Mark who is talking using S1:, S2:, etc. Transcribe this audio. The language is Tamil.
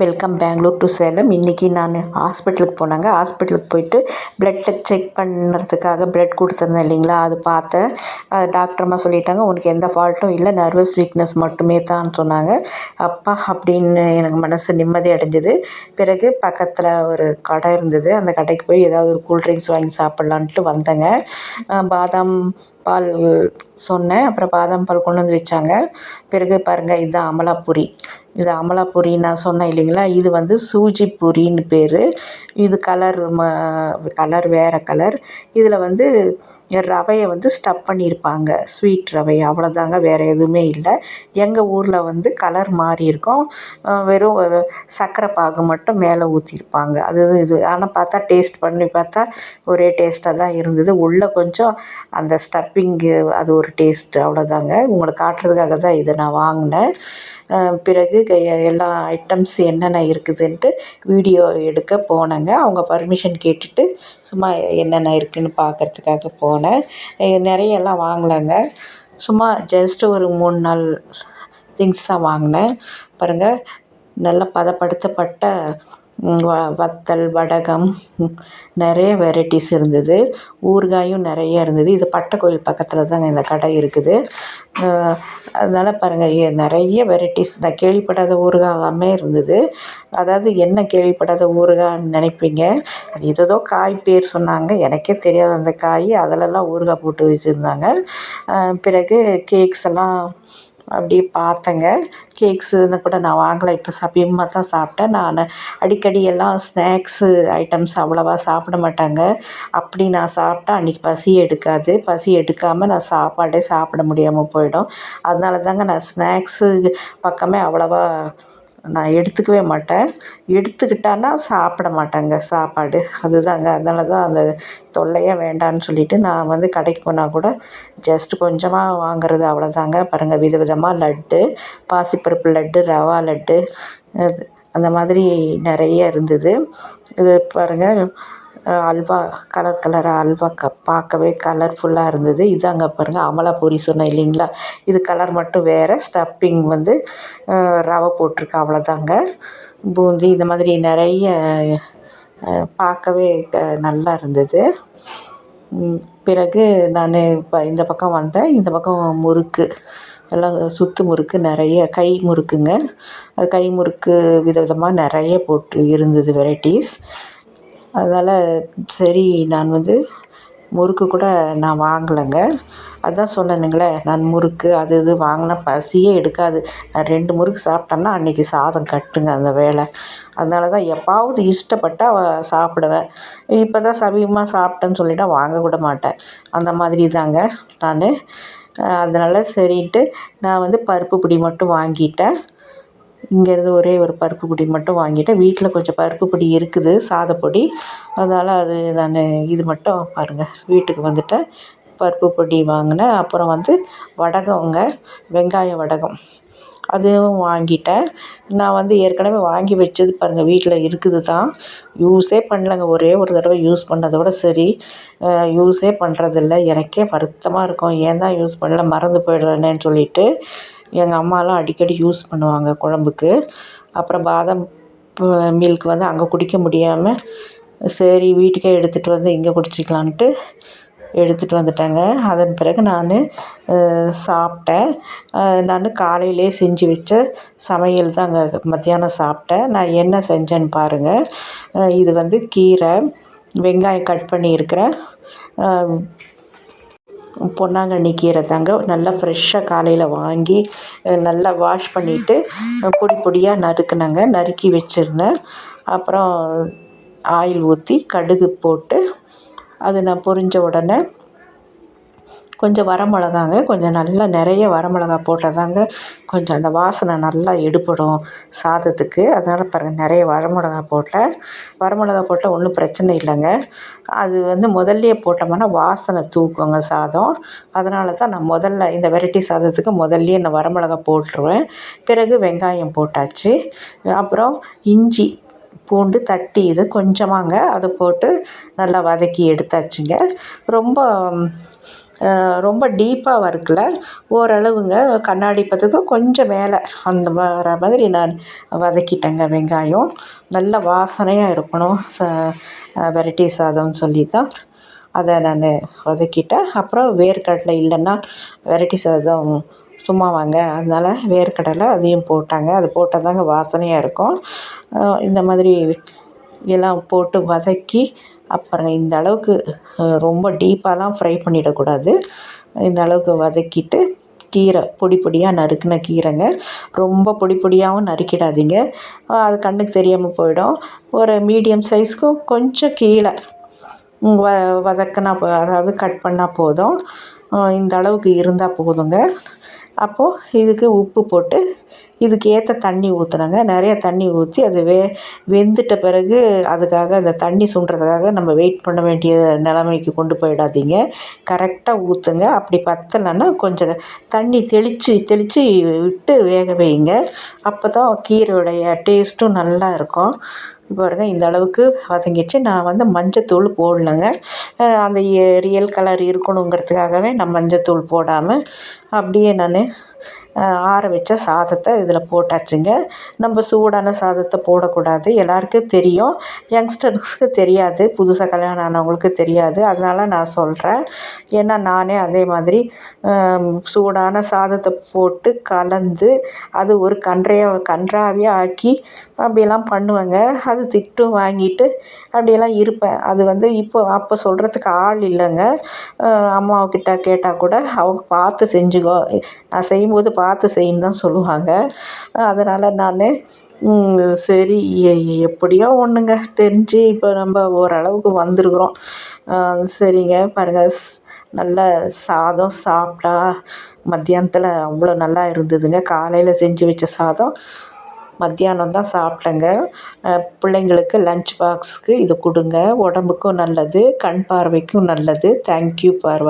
S1: வெல்கம் பெங்களூர் டு சேலம் இன்றைக்கி நான் ஹாஸ்பிட்டலுக்கு போனாங்க. ஹாஸ்பிட்டலுக்கு போயிட்டு ப்ளட்டை செக் பண்ணுறதுக்காக ப்ளட் கொடுத்துருந்தேன் இல்லைங்களா? அது பார்த்தேன். அது டாக்டர் சொல்லிட்டாங்க உனக்கு எந்த ஃபால்ட்டும் இல்லை. நர்வஸ் வீக்னஸ் மட்டுமே தான் சொன்னாங்க. அப்பா அப்படின்னு எனக்கு மனசு நிம்மதி அடைஞ்சிது. பிறகு பக்கத்தில் ஒரு கடை இருந்தது. அந்த கடைக்கு போய் ஏதாவது ஒரு கூல் ட்ரிங்க்ஸ் வாங்கி சாப்பிட்லான்ட்டு வந்தேங்க. பாதாம் பால் சொன்னேன். அப்புறம் பாதாம் பால் கொண்டு வந்து வச்சாங்க. பிறகு பாருங்கள் இதுதான் அமலா பூரி இது அமலா பூரி நான் சொன்னேன் இல்லைங்களா? இது வந்து சூஜி பூரின்னு பேர். இது கலர் ம கலர் வேறு கலர் இதில் வந்து ரவையை வந்து ஸ்டப் பண்ணியிருப்பாங்க ஸ்வீட் ரவை அவ்வளோதாங்க வேறு எதுவுமே இல்லை. எங்கள் ஊரில் வந்து கலர் மாறி இருக்கும். வெறும் சர்க்கரை பாகு மட்டும் மேலே ஊற்றிருப்பாங்க அது இது ஆனால் பார்த்தா டேஸ்ட் பண்ணி பார்த்தா ஒரே டேஸ்ட்டாக தான் இருந்தது. உள்ளே கொஞ்சம் அந்த ஸ்டப்பிங்கு அது ஒரு டேஸ்ட்டு அவ்வளோதாங்க உங்களை காட்டுறதுக்காக தான் இதை நான் வாங்கினேன். பிறகு எல்லா ஐட்டம்ஸ் என்னென்ன இருக்குதுன்ட்டு வீடியோ எடுக்க போனேங்க. அவங்க பர்மிஷன் கேட்டுட்டு சும்மா என்னென்ன இருக்குதுன்னு பார்க்கறதுக்காக போனேன். நிறையெல்லாம் வாங்கலைங்க. சும்மா ஜஸ்ட்டு ஒரு மூணு நாள் திங்ஸ் தான் வாங்கினேன். பாருங்கள் நல்லா பதப்படுத்தப்பட்ட வத்தல் வடகம் நிறைய வெரைட்டிஸ் இருந்தது. ஊறுகாயும் நிறைய இருந்தது. இது பட்டை கோயில் பக்கத்தில் தாங்க இந்த கடை இருக்குது. அதனால் பாருங்கள் நிறைய வெரைட்டிஸ் நான் கேள்விப்படாத ஊறுகாய் எல்லாமே இருந்தது. அதாவது என்ன கேள்விப்படாத ஊறுகாய்ன்னு நினைப்பீங்க? அது ஏதோ காய் பேர் சொன்னாங்க. எனக்கே தெரியாது அந்த காய். அதிலெல்லாம் ஊறுகாய் போட்டு வச்சுருந்தாங்க. பிறகு கேக்ஸ் எல்லாம் அப்படியே பார்த்தேங்க. கேக்ஸுன்னு கூட நான் வாங்கலை. இப்போ சமீபமாக தான் சாப்பிட்டேன். நான் அடிக்கடி எல்லாம் ஸ்நாக்ஸு ஐட்டம்ஸ் அவ்வளோவா சாப்பிட மாட்டாங்க. அப்படி நான் சாப்பிட்டா அன்றைக்கி பசி எடுக்காது. பசி எடுக்காமல் நான் சாப்பாடே சாப்பிட முடியாமல் போயிடும். அதனால தாங்க நான் ஸ்நாக்ஸு பக்கமே அவ்வளோவா நான் எடுத்துக்கவே மாட்டேன். எடுத்துக்கிட்டேன்னா சாப்பிட மாட்டேங்க. சாப்பாடு. அதுதாங்க. அதனால தான் அந்த தொல்லையே வேண்டான்னு சொல்லிவிட்டு நான் வந்து கடைக்கு போனால் கூட ஜஸ்ட்டு கொஞ்சமாக வாங்குறது அவ்வளோதாங்க பாருங்கள் வித விதமாக லட்டு பாசிப்பருப்பு லட்டு ரவா லட்டு அந்த மாதிரி நிறைய இருந்தது. இது பாருங்கள் அல்வா கலர் கலராக அல்வா க பார்க்கவே கலர்ஃபுல்லாக இருந்தது. இதாங்க பாருங்கள் அமலா பூரி சொன்னேன் இல்லைங்களா? இது கலர் மட்டும் வேறு ஸ்டப்பிங் வந்து ரவை போட்டிருக்கு அவ்வளோதாங்க பூந்தி இந்த மாதிரி நிறைய பார்க்கவே க நல்லா இருந்தது. பிறகு நான் இப்போ இந்த பக்கம் வந்தேன். இந்த பக்கம் முறுக்கு எல்லாம் சுத்து முறுக்கு நிறைய கை முறுக்குங்க. கை முறுக்கு வித விதமாக நிறைய போட்டு இருந்தது வெரைட்டிஸ் அதனால் சரி நான் வந்து முறுக்கு கூட நான் வாங்கலைங்க. அதுதான் சொன்னேனுங்களே நான் முறுக்கு அது இது வாங்கினா பசியே எடுக்காது. நான் ரெண்டு முறுக்கு சாப்பிட்டேன்னா அன்றைக்கி சாதம் கட்டுங்க அந்த வேலை. அதனால தான் எப்பாவது இஷ்டப்பட்டால் சாப்பிடுவேன். இப்போ தான் சமீபமாக சாப்பிட்டேன்னு சொல்லிவிட்டா வாங்க கூட மாட்டேன். அந்த மாதிரி தாங்க நான். அதனால் சரின்ட்டு நான் வந்து பருப்பு பொடி மட்டும் வாங்கிட்டேன். இங்கேருந்து ஒரே ஒரு பருப்பு பொடி மட்டும் வாங்கிட்டேன் வீட்டில் கொஞ்சம் பருப்பு பொடி இருக்குது சாதப்பொடி அதனால் அது நான் இது மட்டும் பாருங்கள் வீட்டுக்கு வந்துட்டேன் பருப்பு பொடி வாங்கினேன். அப்புறம் வந்து வடகங்க வெங்காய வடகம் அதுவும் வாங்கிட்டேன். நான் வந்து ஏற்கனவே வாங்கி வச்சது பாருங்கள் வீட்டில் இருக்குது தான். யூஸே பண்ணலங்க ஒரே ஒரு தடவை யூஸ் பண்ணதோட சரி. யூஸே பண்ணுறதில்ல எனக்கே வருத்தமாக இருக்கும். ஏன் தான் யூஸ் பண்ணல மறந்து போயிடுறேனேன்னு சொல்லிட்டு. எங்கள் அம்மாலாம் அடிக்கடி யூஸ் பண்ணுவாங்க குழம்புக்கு. அப்புறம் பாதாம் மில்க் வந்து அங்கே குடிக்க முடியாமல் சரி வீட்டுக்கே எடுத்துகிட்டு வந்து இங்கே குடிச்சிக்கலான்ட்டு எடுத்துகிட்டு வந்துட்டேங்க. அதன் பிறகு நான் சாப்பிட்டேன். நான் காலையிலே செஞ்சு வச்ச சமையல் தாங்க. மத்தியானம் சாப்பிட்டேன். நான் என்ன செஞ்சேன்னு பாருங்கள் இது வந்து கீரை வெங்காயம் கட் பண்ணியிருக்கிறேன். பொன்னாங்கண்ணி கீரை தாங்க நல்லா ஃப்ரெஷ்ஷாக காலையில் வாங்கி நல்லா வாஷ் பண்ணிவிட்டு பொடி பொடியாக நறுக்குனாங்க. நறுக்கி வச்சுருந்தேன். அப்புறம் ஆயில் ஊற்றி கடுகு போட்டு அது நான் பொரிஞ்ச உடனே கொஞ்சம் வரமிளகாங்க கொஞ்சம் நல்லா நிறைய வரமிளகா போட்டால் தாங்க கொஞ்சம் அந்த வாசனை நல்லா எடுபடும் சாதத்துக்கு. அதனால் பாருங்கள் நிறைய வரமிளகா போட்டேன். வரமிளகா போட்டால் ஒன்றும் பிரச்சனை இல்லைங்க. அது வந்து முதல்லையே போட்டோம்னா வாசனை தூக்குங்க சாதம். அதனால தான் நான் முதல்ல இந்த வெரைட்டி சாதத்துக்கு முதல்லையே நான் வரமிளகா போட்டுருவேன். பிறகு வெங்காயம் போட்டாச்சு. அப்புறம் இஞ்சி பூண்டு தட்டி இது கொஞ்சமாங்க அதை போட்டு நல்லா வதக்கி எடுத்தாச்சுங்க. ரொம்ப ரொம்ப டீப்பாக வறுக்கல. ஓரளவுங்க கண்ணாடி பதத்துக்கு கொஞ்சம் மேலே அந்த வர மாதிரி நான் வதக்கிட்டேங்க வெங்காயம். நல்ல வாசனையாக இருக்கணும். ச வெரைட்டி சாதம்னு சொல்லி தான் அதை நான் வதக்கிட்டேன். அப்புறம் வேர்க்கடலை இல்லைன்னா வெரைட்டி சாதம் சும்மா வாங்க. அதனால் வேர்க்கடலை அதையும் போட்டாங்க. அது போட்டால் தாங்க வாசனையாக இருக்கும் இந்த மாதிரி எல்லாம் போட்டு வதக்கி அப்புறம் இந்த அளவுக்கு ரொம்ப டீப்பாலாம் ஃப்ரை பண்ணிடக்கூடாது இந்த அளவுக்கு வதக்கிட்டு கீரை பொடி பொடியாக நறுக்கின கீரைங்க. ரொம்ப பொடி பொடியாகவும் நறுக்கிடாதீங்க. அது கண்ணுக்கு தெரியாமல் போயிடும். ஒரு மீடியம் சைஸ்க்கும் கொஞ்சம் கீழே வ வதக்கினா அதாவது கட் பண்ணால் போதும். இந்த அளவுக்கு இருந்தால் போதுங்க. அப்போது இதுக்கு உப்பு போட்டு இதுக்கு ஏற்ற தண்ணி ஊற்றணுங்க நிறைய தண்ணி ஊற்றி அது வே வெந்துட்ட பிறகு அதுக்காக அந்த தண்ணி சுண்டுறதுக்காக நம்ம வெயிட் பண்ண வேண்டிய நிலமைக்கு கொண்டு போயிடாதீங்க. கரெக்டாக ஊற்றுங்க அப்படி பத்தலைன்னா கொஞ்சம் தண்ணி தெளித்து தெளித்து விட்டு வேக வைங்க. அப்போ தான் கீரையுடைய டேஸ்ட்டும் நல்லா இருக்கும். பாருங்க இந்த அளவுக்கு வதங்கிச்சு நான் வந்து மஞ்சத்தூள் போடலங்க. அந்த ரியல் கலர் இருக்கணுங்கிறதுக்காகவே நான் மஞ்சத்தூள் போடாமல் அப்படியே நான் ஆற வச்ச சாதத்தை இதில் போட்டாச்சுங்க. நம்ம சூடான சாதத்தை போடக்கூடாது. எல்லாருக்கும் தெரியும். யங்ஸ்டர்ஸ்க்கு தெரியாது. புதுசாக கல்யாணம் ஆனவங்களுக்கு தெரியாது. அதனால் நான் சொல்கிறேன் ஏன்னா நானே அதே மாதிரி சூடான சாதத்தை போட்டு கலந்து அது ஒரு கன்றையை கன்றாவியாக ஆக்கி அப்படியெல்லாம் பண்ணுவேங்க. அது திட்டும் வாங்கிட்டு அப்படியெல்லாம் இருப்பேன். அது வந்து இப்போ அப்போ சொல்கிறதுக்கு ஆள் இல்லைங்க. அம்மாவுக்கிட்ட கேட்டால் கூட அவங்க பார்த்து செஞ்சுக்கோ. நான் செய்யும்போது பார்த்து செய்யணும் தான் சொல்லுவாங்க. அதனால் நான் சரி எப்படியோ ஒன்றுங்க தெரிஞ்சு இப்போ நம்ம ஓரளவுக்கு வந்திருக்குறோம். சரிங்க. பாருங்கள் நல்ல சாதம் சாப்பிட்டா மத்தியானத்தில் அவ்வளோ நல்லா இருந்ததுங்க. காலையில் செஞ்சு வச்ச சாதம் மத்தியானம் தான் சாப்பிட்டேங்க. பிள்ளைங்களுக்கு லஞ்ச் பாக்ஸுக்கு இது கொடுங்க. உடம்புக்கும் நல்லது கண் பார்வைக்கும் நல்லது. தேங்க்யூ பார்வை